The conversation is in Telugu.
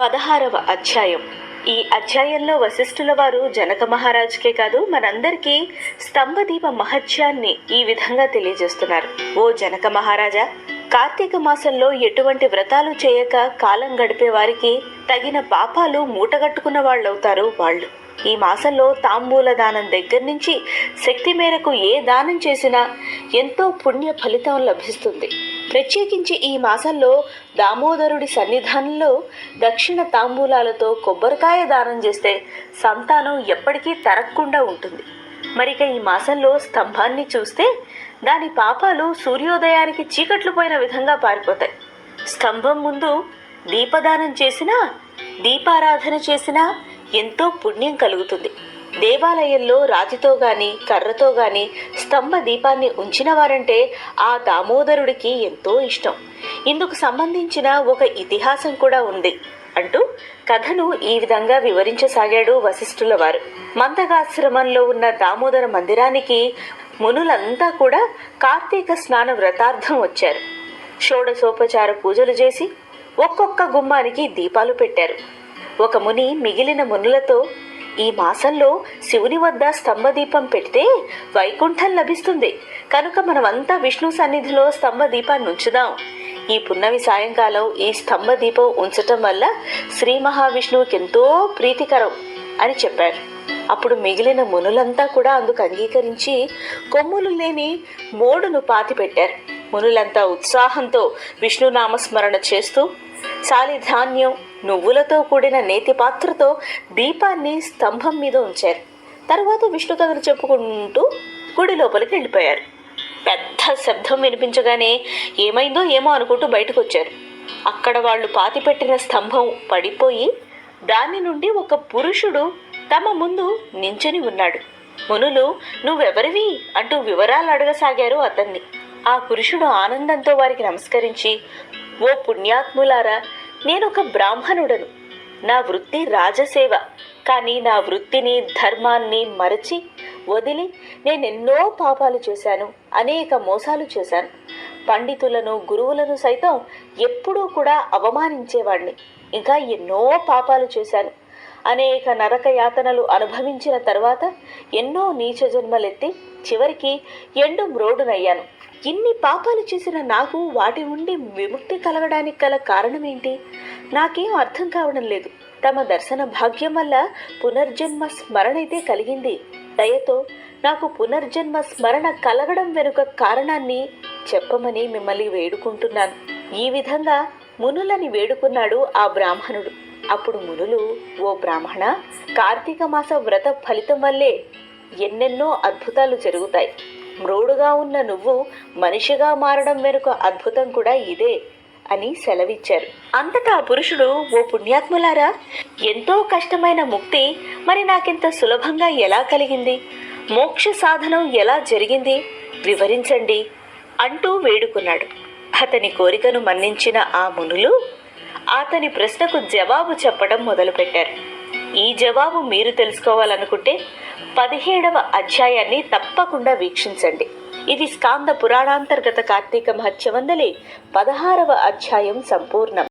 పదహారవ అధ్యాయం. ఈ అధ్యాయంలో వశిష్ఠుల వారు జనక మహారాజుకే కాదు మనందరికీ స్తంభదీప మహత్యాన్ని ఈ విధంగా తెలియజేస్తున్నారు. ఓ జనక మహారాజా కార్తీక మాసంలో ఎటువంటి వ్రతాలు చేయక కాలం గడిపే వారికి తగిన పాపాలు మూటగట్టుకున్న వాళ్ళవుతారు వాళ్ళు. ఈ మాసంలో తాంబూల దానం దగ్గర నుంచి శక్తి మేరకు ఏ దానం చేసినా ఎంతో పుణ్య ఫలితం లభిస్తుంది. ప్రత్యేకించి ఈ మాసంలో దామోదరుడి సన్నిధానంలో దక్షిణ తాంబూలాలతో కొబ్బరికాయ దానం చేస్తే సంతానం ఎప్పటికీ తరగకుండా ఉంటుంది. మరిక ఈ మాసంలో స్తంభాన్ని చూస్తే దాని పాపాలు సూర్యోదయానికి చీకట్లు పోయిన విధంగా పారిపోతాయి. స్తంభం ముందు దీపదానం చేసినా దీపారాధన చేసినా ఎంతో పుణ్యం కలుగుతుంది. దేవాలయంలో రాతితో గాని కర్రతో గాని స్తంభ దీపాన్ని ఉంచిన వారంటే ఆ దామోదరుడికి ఎంతో ఇష్టం. ఇందుకు సంబంధించిన ఒక ఇతిహాసం కూడా ఉంది అంటూ కథను ఈ విధంగా వివరించసాగాడు వశిష్ఠుల వారు మందగాశ్రమంలో ఉన్న దామోదర మందిరానికి మునులంతా కూడా కార్తీక స్నాన వ్రతార్థం వచ్చారు. షోడశోపచార పూజలు చేసి ఒక్కొక్క గుమ్మానికి దీపాలు పెట్టారు. ఒక ముని మిగిలిన మునులతో ఈ మాసంలో శివుని వద్ద స్తంభదీపం పెడితే వైకుంఠం లభిస్తుంది. కనుక మనమంతా విష్ణు సన్నిధిలో స్తంభదీపాన్ని ఉంచుదాం. ఈ పున్నమి సాయంకాలం ఈ స్తంభదీపం ఉంచటం వల్ల శ్రీ మహావిష్ణువుకి ఎంతో ప్రీతికరం అని చెప్పారు. అప్పుడు మిగిలిన మునులంతా కూడా అందుకు అంగీకరించి కొమ్ములు లేని మోడును పాతి పెట్టారు మునులంతా ఉత్సాహంతో విష్ణునామస్మరణ చేస్తూ సాలిధాన్యం నువ్వులతో కూడిన నేతి పాత్రతో దీపాన్ని స్తంభం మీద ఉంచారు. తర్వాత విష్ణు కథలు చెప్పుకుంటూ గుడి లోపలికి వెళ్ళిపోయారు. పెద్ద శబ్దం వినిపించగానే ఏమైందో ఏమో అనుకుంటూ బయటకు వచ్చారు అక్కడ వాళ్ళు పాతిపెట్టిన స్తంభం పడిపోయి దాని నుండి ఒక పురుషుడు తమ ముందు నించుని ఉన్నాడు. మునులు నువ్వెవరివి? అంటూ వివరాలు అడగసాగారు అతన్ని. ఆ పురుషుడు ఆనందంతో వారికి నమస్కరించి ఓ పుణ్యాత్ములారా నేను ఒక బ్రాహ్మణుడను. నా వృత్తి రాజసేవ. కానీ నా వృత్తిని ధర్మాన్ని మరచి వదిలి నేనెన్నో పాపాలు చేశాను అనేక మోసాలు చేశాను. పండితులను గురువులను సైతం ఎప్పుడూ కూడా అవమానించేవాడిని ఇంకా ఎన్నో పాపాలు చేశాను. అనేక నరక యాతనలు అనుభవించిన తర్వాత ఎన్నో నీచ జన్మలెత్తి చివరికి ఎండు మ్రోడునయ్యాను. ఇన్ని పాపాలు చేసిన నాకు వాటి నుండి విముక్తి కలగడానికి గల కారణమేంటి? నాకేం అర్థం కావడం లేదు. తమ దర్శన భాగ్యం వల్ల పునర్జన్మ స్మరణైతే కలిగింది. దయతో నాకు పునర్జన్మ స్మరణ కలగడం వెనుక కారణాన్ని చెప్పమని మిమ్మల్ని వేడుకుంటున్నాను. ఈ విధంగా మునులని వేడుకున్నాడు ఆ బ్రాహ్మణుడు. అప్పుడు మునులు ఓ బ్రాహ్మణ కార్తీక మాస వ్రత ఫలితం వల్లే ఎన్నెన్నో అద్భుతాలు జరుగుతాయి. మ్రోడుగా ఉన్న నువ్వు మనిషిగా మారడం వెనుక అద్భుతం కూడా ఇదే అని సెలవిచ్చారు. అంతటా పురుషుడు ఓ పుణ్యాత్ములారా ఎంతో కష్టమైన ముక్తి మరి నాకింత సులభంగా ఎలా కలిగింది? మోక్ష సాధనం ఎలా జరిగింది? వివరించండి అంటూ వేడుకున్నాడు. అతని కోరికను మన్నించిన ఆ మునులు అతని ప్రశ్నకు జవాబు చెప్పడం మొదలుపెట్టారు. ఈ జవాబు మీరు తెలుసుకోవాలనుకుంటే పదిహేడవ అధ్యాయాన్ని తప్పకుండా వీక్షించండి. ఇది స్కాంద పురాణాంతర్గత కార్తీక మహత్యవందలి పదహారవ అధ్యాయం సంపూర్ణం.